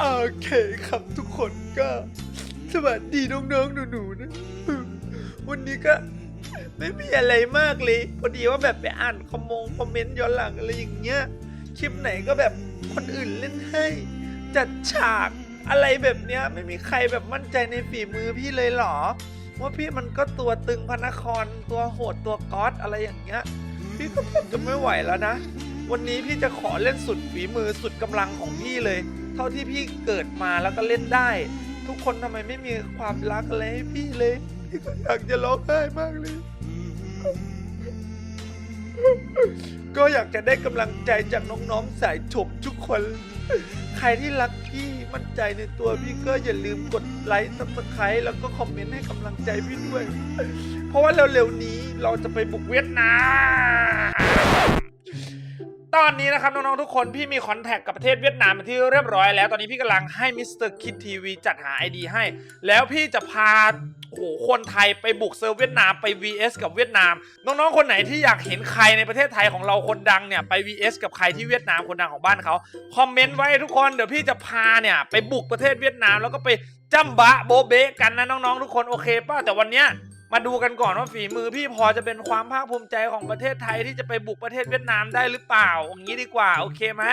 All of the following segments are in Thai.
โอเคครับทุกคนก็สวัสดีน้องๆหนูๆนะ วันนี้ก็ไม่มีอะไรมากเลย พอดีว่าแบบไปอ่านคอมมงคอมเมนต์ย้อนหลังอะไรอย่างเงี้ย คลิปไหนก็แบบคนอื่นเล่นให้ จัดฉากอะไรแบบเนี้ย ไม่มีใครแบบมั่นใจในฝีมือพี่เลยเหรอ ว่าพี่มันก็ตัวตึงพระนครตัวโหดตัวก๊อตอะไรอย่างเงี้ย พี่ก็แบบจะไม่ไหวแล้วนะ วันนี้พี่จะขอเล่นสุดฝีมือสุดกำลังของพี่เลย เท่าที่พี่เกิดมาแล้วก็เล่นได้ ทุกคนทำไมไม่มีความรักอะไรให้พี่เลย พี่ก็อยากจะร้องไห้มากเลย ก็อยากจะได้กำลังใจจากน้องๆสายฉบทุกคน ใครที่รักพี่มั่นใจในตัวพี่ก็อย่าลืมกดไลค์ซับสไครต์แล้วก็คอมเมนต์ให้กำลังใจพี่ด้วย เพราะว่าเร็วๆนี้เราจะไปบุกเวียดนาม ตอนนี้นะครับน้องๆทุกคนพี่มีคอนแทคกับประเทศเวียดนามเป็นที่เรียบร้อยแล้ว ตอนนี้พี่กำลังให้มิสเตอร์คิดทีวีจัดหา ID ให้ แล้วพี่จะพาโอ้โหคนไทยไปบุกเซิร์ฟเวียดนามไป VS กับเวียดนาม น้องๆคนไหนที่อยากเห็นใครในประเทศไทยของเราคนดังเนี่ยไป VS กับใครที่เวียดนามคนดังของบ้านเขาคอมเมนต์ไว้ทุกคนเดี๋ยวพี่จะพาเนี่ยไปบุกประเทศเวียดนาม แล้วก็ไปจ้ำบะโบเบะกันนะน้องๆทุกคนโอเคป่ะแต่วันเนี้ย มาดูกันก่อนว่าฝีมือพี่พอจะเป็นความภาคภูมิใจของประเทศไทยที่จะไปบุกประเทศเวียดนามได้หรือเปล่าอย่างนี้ดีกว่าโอเคไหม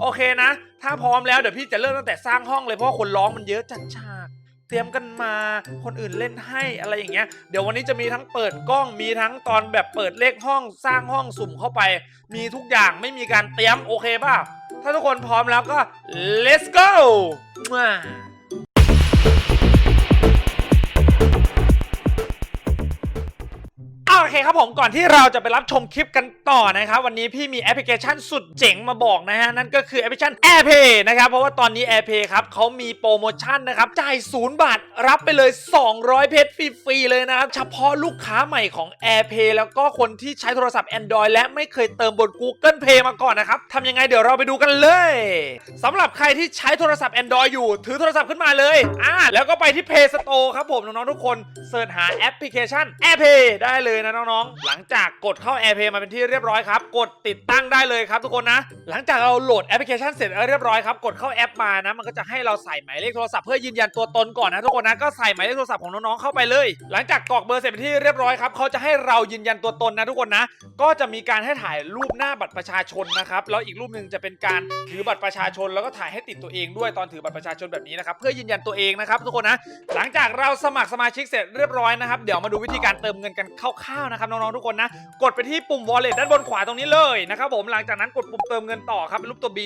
โอเคนะ ถ้าพร้อมแล้วเดี๋ยวพี่จะเริ่มตั้งแต่สร้างห้องเลยเพราะคนร้องมันเยอะจัดฉากเตรียมกันมาคนอื่นเล่นให้อะไรอย่างเงี้ย เดี๋ยววันนี้จะมีทั้งเปิดกล้องมีทั้งตอนแบบเปิดเลขห้องสร้างห้องสุ่มเข้าไป มีทุกอย่างไม่มีการเตรียมโอเคป่ะถ้าทุกคนพร้อมแล้วก็ let's go มา อเคครับผมก่อนที่เราจะไปรับชมคลิปกันต่อนะครับ วันนี้พี่มีแอปพลิเคชันสุดเจ๋งมาบอกนะฮะ นั่นก็คือแอปพลิเคชัน AirPay นะครับ เพราะว่าตอนนี้ AirPay ครับเขามีโปรโมชั่นนะครับ จ่ายศูนย์บาท รับไปเลย 200 เพชรฟรีๆเลยนะครับ เฉพาะลูกค้าใหม่ของ AirPay แล้วก็คนที่ใช้โทรศัพท์ Android และไม่เคยเติมบน Google Pay มาก่อนนะครับทำยังไงเดี๋ยวเราไปดูกันเลยสำหรับใครที่ใช้โทรศัพท์ Android อยู่ถือโทรศัพท์ขึ้นมาเลยอ่าแล้วก็ไปที่ Play Store ครับผมน้องๆทุกคนเสิร์ชหาแอปพลิเคชัน AirPay ได้เลยนะน้องๆ หลังจากกดเข้า AirPay มาเป็นที่เรียบร้อยครับ กดติดตั้งได้เลยครับทุกคนนะ หลังจากเราโหลดแอปพลิเคชันเสร็จเรียบร้อยครับกดเข้าแอปมานะ มันก็จะให้เราใส่หมายเลขโทรศัพท์เพื่อยืนยันตัวตนก่อนนะทุกคนนะก็ใส่หมายเลขโทรศัพท์ของน้องๆเข้าไปเลย หลังจากกรอกเบอร์เสร็จเป็นที่เรียบร้อยครับเขาจะให้เรายืนยันตัวตนนะทุกคนนะ ก็จะมีการให้ถ่ายรูปหน้าบัตรประชาชนนะครับแล้วอีกรูปหนึ่งจะเป็นการถือบัตรประชาชน แล้วก็ถ่ายให้ติดตัวเองด้วยตอนถือบัตรประชาชนแบบนี้นะครับเพื่อยืนยันตัวเองนะครับทุกคนนะ หลังจากเราสมัครสมาชิกเสร็จเรียบร้อยนะครับเดี๋ยวมาดูวิธีการเติมเงินกันคร่าวนะครับน้องๆทุกคนนะ กดไปที่ปุ่ม wallet ด้านบนขวาตรงนี้เลยนะครับผมหลังจากนั้นกดปุ่มเติมเงินต่อครับเป็นรูปตัว B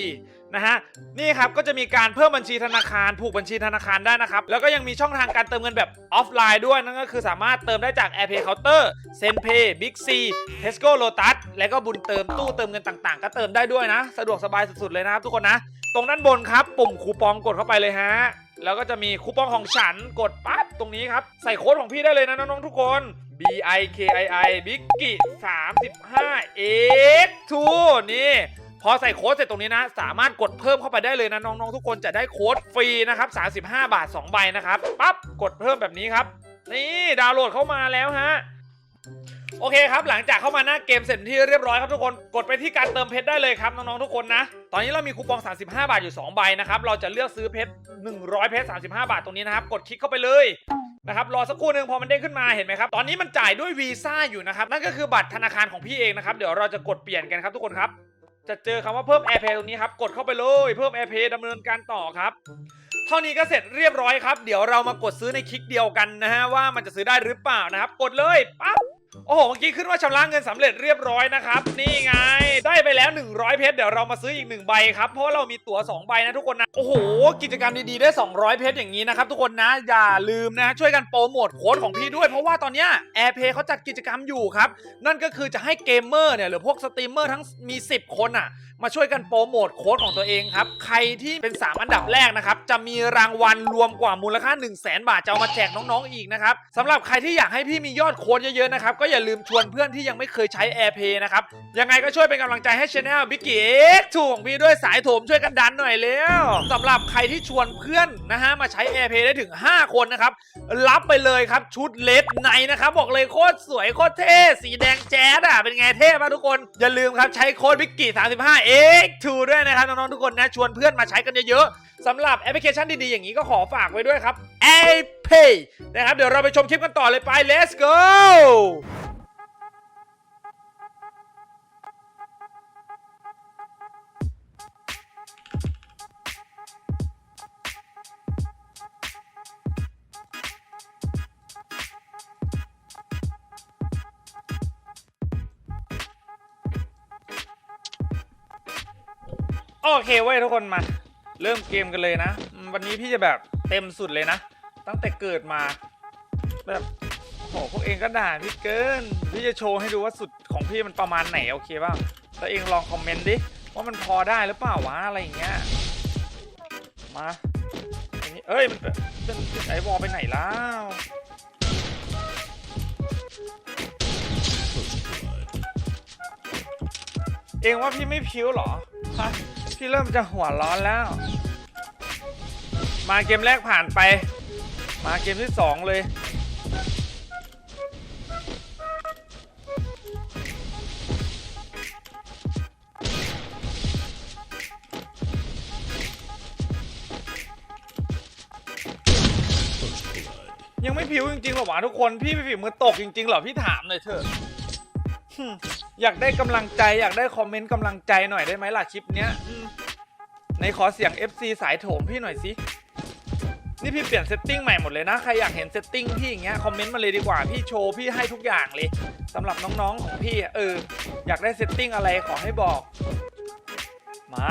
นะฮะนี่ครับก็จะมีการเพิ่มบัญชีธนาคารผูกบัญชีธนาคารได้นะครับแล้วก็ยังมีช่องทางการเติมเงินแบบออฟไลน์ด้วยนั่นก็คือสามารถเติมได้จาก AirPay Counter Zenpay Big C Tesco Lotus และก็บุญเติมตู้เติมเงินต่างๆ ก็เติมได้ด้วยนะ สะดวกสบายสุดๆเลยนะครับทุกคนนะ ตรงด้านบนครับปุ่มคูปองกดเข้าไปเลยฮะแล้วก็จะมีคูปองของฉันกดปั๊บตรงนี้ครับใส่โค้ดของพี่ได้เลยนะน้องๆทุกคน B I K I I บิกกิ35 X 2นี่ พอใส่โค้ดเสร็จตรงนี้นะ สามารถกดเพิ่มเข้าไปได้เลยนะ น้องๆ ทุกคนจะได้โค้ดฟรีนะครับ 35 บาท 2 ใบนะครับ ปั๊บ กดเพิ่มแบบนี้ครับ นี่ดาวน์โหลดเข้ามาแล้วฮะโอเคครับ หลังจากเข้ามาหน้าเกมเสร็จที่เรียบร้อยครับทุกคน กดไปที่การเติมเพชรได้เลยครับน้องๆทุกคนนะ ตอนนี้เรามีคูปอง 35 บาทอยู่ 2 ใบนะครับ เราจะเลือกซื้อเพชร 100 เพชร 35 บาทตรงนี้นะครับ กดคลิกเข้าไปเลย นะครับรอสักครู่หนึ่งพอมันเด้งขึ้นมาเห็นไหมครับตอนนี้มันจ่ายด้วยวีซ่าอยู่นะครับนั่นก็คือบัตรธนาคารของพี่เองนะครับเดี๋ยวเราจะกดเปลี่ยนกันครับทุกคนครับจะเจอคำว่าเพิ่ม AirPay ตรงนี้ครับ กดเข้าไปเลยเพิ่ม AirPay ดำเนินการต่อครับ เท่านี้ก็เสร็จเรียบร้อยครับ เดี๋ยวเรามากดซื้อในคลิกเดียวกันนะฮะว่ามันจะซื้อได้หรือเปล่านะครับ กดเลยปั๊บ โอ้โห เมื่อกี้ขึ้นว่าชำระเงินสำเร็จเรียบร้อยนะครับ นี่ไง ได้ไปแล้ว 100 เพชร เดี๋ยวเรามาซื้ออีก 1 ใบครับ เพราะว่าเรามีตั๋ว 2 ใบนะทุกคนนะ โอ้โห กิจกรรมดีๆ ได้ 200 เพชรอย่างนี้นะครับทุกคนนะ อย่าลืมนะ ช่วยกันโปรโมทโค้ดของพี่ด้วย เพราะว่าตอนเนี้ย AirPay เขาจัดกิจกรรมอยู่ครับ นั่นก็คือจะให้เกมเมอร์เนี่ยหรือพวกสตรีมเมอร์ทั้งมี 10 คนอะ มาช่วยกันโปรโมทโค้ดของตัวเองครับ ใครที่เป็น 3 อันดับแรกนะครับ จะมีรางวัลรวมกว่ามูลค่า 1 0 0 0 0แบาท จะเอามาแจกน้องๆ อีกนะครับสำหรับใครที่อยากให้พี่มียอดโค้ดเยอะๆ นะครับก็อย่าลืมชวนเพื่อนที่ยังไม่เคยใช้ AirPay นะครับ ยังไงก็ช่วยเป็นกำลังใจให้ช anel บิ๊กกี้ถูกของพี่ด้วยสายโถมช่วยกันดันหน่อยเร็วสำหรับใครที่ชวนเพื่อนนะฮะมาใช้ AirPay ได้ถึง 5 คนนะครับ รับไปเลยครับชุดเลดไนนะครับบอกเลยโคตรสวยโคตรเท่สีแดงแจ๊ดอะเป็นไงเท่ป่ะทุกคนอย่าลืมครับใช้โค้ดวิกกี้35 x 2ด้วยนะครับน้องๆทุกคนนะชวนเพื่อนมาใช้กันเยอะๆ สำหรับแอปพลิเคชันดีๆอย่างนี้ก็ขอฝากไว้ด้วยครับ a p p a y นะครับ เดี๋ยวเราไปชมคลิปกันต่อเลยไป let's go โอเคเว้ยทุกคนมา เริ่มเกมกันเลยนะ วันนี้พี่จะแบบเต็มสุดเลยนะ ตั้งแต่เกิดมาแบบโหพวกเองก็ด่าพี่เกิน พี่จะโชว์ให้ดูว่าสุดของพี่มันประมาณไหนโอเคป่ะแล้วเองลองคอมเมนต์ดิว่ามันพอได้หรือเปล่าวะอะไรอย่างเงี้ย มาอันนี้เอ้ยมันเป็นไอวอลไปไหนแล้วเองว่าพี่ไม่พิ้วเหรอฮะ พี่เริ่มจะหัวร้อนแล้ว มาเกมแรกผ่านไป มาเกมที่สองเลย ยังไม่พิ้วจริงๆหรอวะทุกคน พี่ฝีมือตกจริงๆเหรอพี่ถามหน่อยเถอะ อยากได้กำลังใจอยากได้คอมเมนต์กำลังใจหน่อยได้ไหมล่ะคลิปเนี้ยอืมในขอเสียง FC สายโถมพี่หน่อยสินี่พี่เปลี่ยนเซตติ้งใหม่หมดเลยนะ ใครอยากเห็นเซตติ้งพี่อย่างเงี้ยคอมเมนต์มาเลยดีกว่า พี่โชว์พี่ให้ทุกอย่างเลยสำหรับน้องๆของพี่อะเออ อยากได้เซตติ้งอะไรขอให้บอก มา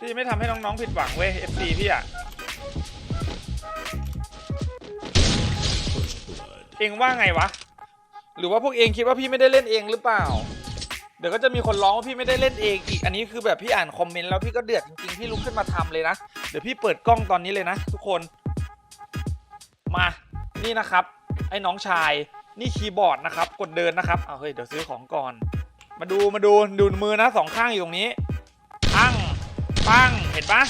พี่ไม่ทำให้น้องๆผิดหวังเว้ย FC พี่อะ เองว่าไงวะ หรือว่าพวกเองคิดว่าพี่ไม่ได้เล่นเองหรือเปล่า เดี๋ยวก็จะมีคนร้องว่าพี่ไม่ได้เล่นเองอีก อันนี้คือแบบพี่อ่านคอมเมนต์แล้วพี่ก็เดือดจริงๆ พี่ลุกขึ้นมาทำเลยนะ เดี๋ยวพี่เปิดกล้องตอนนี้เลยนะ ทุกคน มา นี่นะครับ ไอ้น้องชาย นี่คีย์บอร์ดนะครับ กดเดินนะครับเอาเฮ้ย เดี๋ยวซื้อของก่อน มาดู มาดู ดูมือนะสองข้างอยู่ตรงนี้ปั้งปั้ง เห็นปะ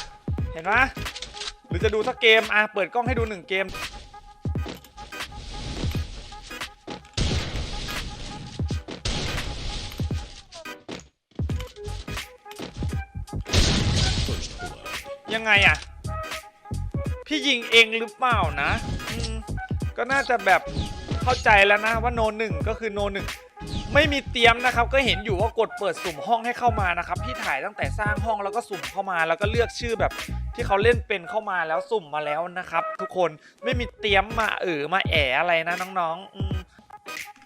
เห็นปะหรือจะดูสักเกม อะ เปิดกล้องให้ดูหนึ่งเกม ยังไงอะพี่ยิงเองหรือเปล่านะก็น่าจะแบบเข้าใจแล้วนะว่าโนหนึ่งก็คือโนหนึ่งไม่มีเตรียมนะครับ ก็เห็นอยู่ว่ากดเปิดสุ่มห้องให้เข้ามานะครับพี่ถ่ายตั้งแต่สร้างห้องแล้วก็สุ่มเข้ามา แล้วก็เลือกชื่อแบบที่เขาเล่นเป็นเข้ามาแล้วสุ่มมาแล้วนะครับ ทุกคนไม่มีเตรียมมาเออมาแอะอะไรนะน้องๆ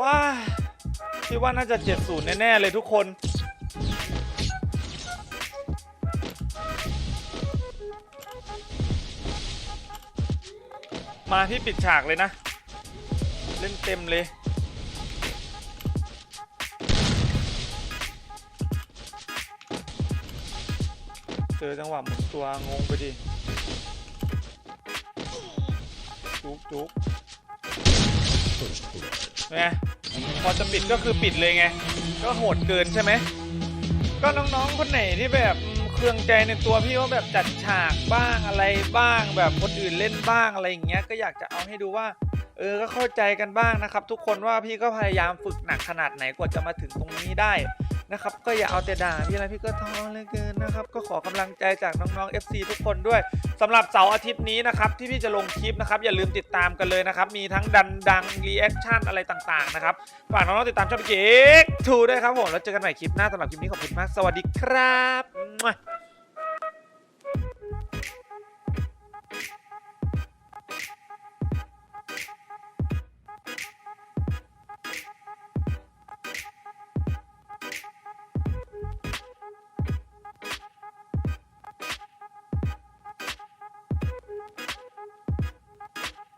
ว้าพี่ว่าน่าจะ 70 แน่ ๆ เลยทุกคน มาพี่ปิดฉากเลยนะ เล่นเต็มเลยเจอจังหวะหมุนตัวงงไปดิ จุกจุก ไงพอจะปิดก็คือปิดเลยไง ก็โหดเกินใช่ไหม ก็น้องๆคนไหนที่แบบเครื่องใจในตัวพี่ว่าแบบจัดฉากบ้างอะไรบ้าง แบบคนอื่นเล่นบ้างอะไรอย่างเงี้ย ก็อยากจะเอาให้ดูว่า เออ ก็เข้าใจกันบ้างนะครับ ทุกคนว่าพี่ก็พยายามฝึกหนักขนาดไหนกว่าจะมาถึงตรงนี้ได้ นะครับ ก็อย่าเอาแต่ด่าพี่อะไรพี่ก็ท้อเลยเกินนะครับ ก็ขอกำลังใจจากน้องๆ FC ทุกคนด้วยสำหรับเสาร์อาทิตย์นี้นะครับที่พี่จะลงคลิปนะครับอย่าลืมติดตามกันเลยนะครับ มีทั้งดันดังรีแอคชั่นอะไรต่างๆนะครับฝากน้องๆติดตามช่องพี่เก๊กทูด้วยครับผมแล้วเจอกันใหม่คลิปหน้าสำหรับคลิปนี้ขอบคุณมากสวัสดีครับ